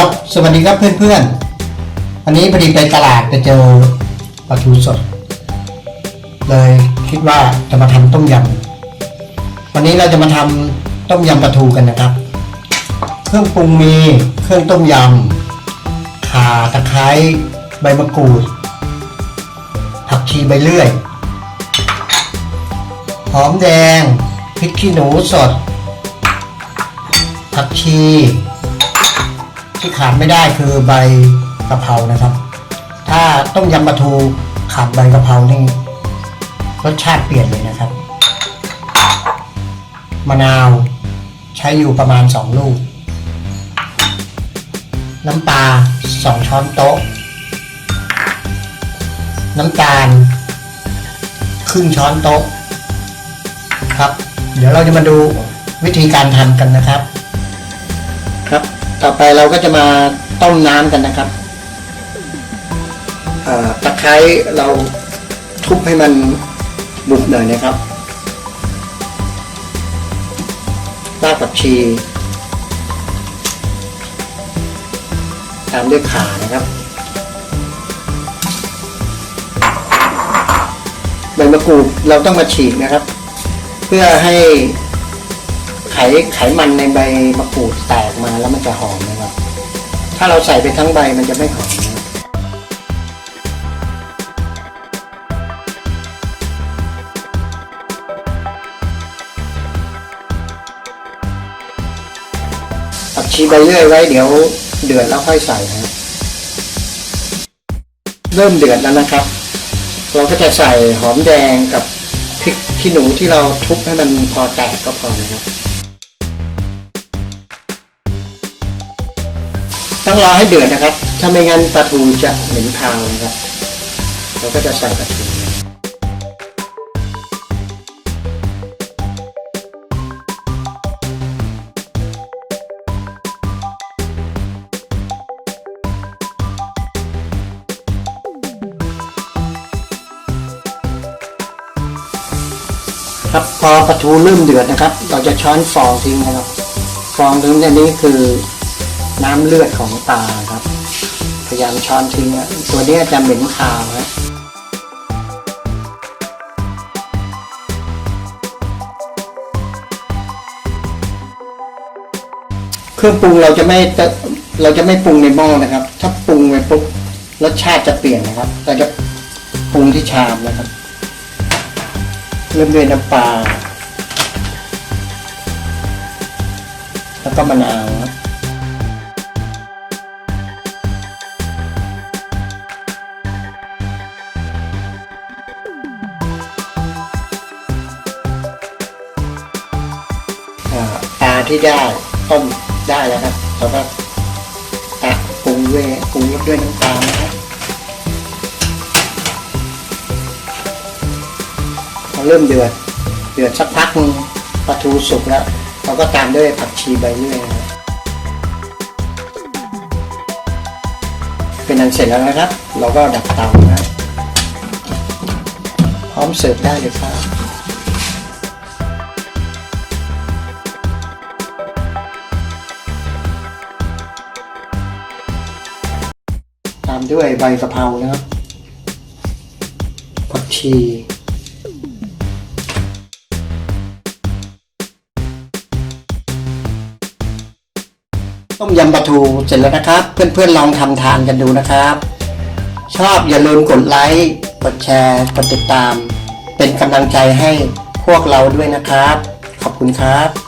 ครับสวัสดีครับเพื่อนๆวันนี้พอดีไปตลาดไปเจอปลาทูสด เลยคิดว่าจะมาทำต้มยำวันนี้เราจะมาทำต้มยำปลาทูกันนะครับ เครื่องปรุงมีเครื่องต้มยำข่าตะไคร้ใบมะกรูดผักชีใบเลื่อยหอมแดงพริกขี้หนูสดผักชี ที่ขาดไม่ได้คือใบกะเพรานะครับ ถ้าต้มยำปลาทูขาดใบกะเพรานี่รสชาติเปลี่ยนเลยนะครับ มะนาวใช้อยู่ประมาณสองลูก น้ำปลาสองช้อนโต๊ะ น้ำตาล ครึ่งช้อนโต๊ะ ครับ เดี๋ยวเราจะมาดูวิธีการทำกันนะครับ ครับ ต่อไปเราก็จะมาต้มน้ำกันนะครับตะไคร้เราทุบให้มันบุบหน่อยนะครับรากผักชี ตามด้วยข่านะครับใบมะกรูดเราต้องมาฉีกนะครับ เพื่อให้ ไขไขมันในใบมะกรูดแตกมาแล้วมันจะหอมนะครับ ถ้าเราใส่ไปทั้งใบมันจะไม่หอมนะครับผักชีใบเลื่อยไว้เดี๋ยวเดือดแล้วค่อยใส่นะครับเริ่มเดือดแล้วนะครับ เราก็จะใส่หอมแดงกับพริกขี้หนูที่เราทุบให้มันพอแตกก็พอนะครับ ต้องรอให้เดือดนะครับ ถ้าไม่งั้นปลาทูจะเหม็นคาวนะครับ เราก็จะใส่ปลาทูครับพอปลาทูเริ่มเดือดนะครับ เราจะช้อนฟองทิ้งนะครับ ฟองทิ้งอันนี้คือ น้ำเลือดของปลาครับ พยายามช้อนทิ้งตัวนี้จะเหม็นคาวฮะเครื่องปรุงเราจะไม่เตเราจะไม่ปรุงในหม้อนะครับ ถ้าปรุงไปปุ๊บรสชาติจะเปลี่ยนนะครับ เราจะปรุงที่ชามนะครับเริ่มด้วยน้ำปลาแล้วก็มะนาวครับ ที่ได้ต้มได้แล้วครับแล้วก็ตักปรุงด้วยปรุงรสด้วยน้ำตาลนะครับพอเริ่มเดือดเดือดสักพักนึงปลาทูสุกแล้วเราก็ตามด้วยผักชีใบเลื่อยนะครับเป็นอันเสร็จแล้วนะครับ เราก็ดับเตานะพร้อมเสิร์ฟได้เลยครับามด้วยใบกะเพรานะครับผักชีต้มยำปลาทูเสร็จแล้วนะครับ เพื่อนๆลองทำทานกันดูนะครับ ชอบอย่าลืมกดไลค์กดแชร์กดติดตาม เป็นกำลังใจให้พวกเราด้วยนะครับ ขอบคุณครับ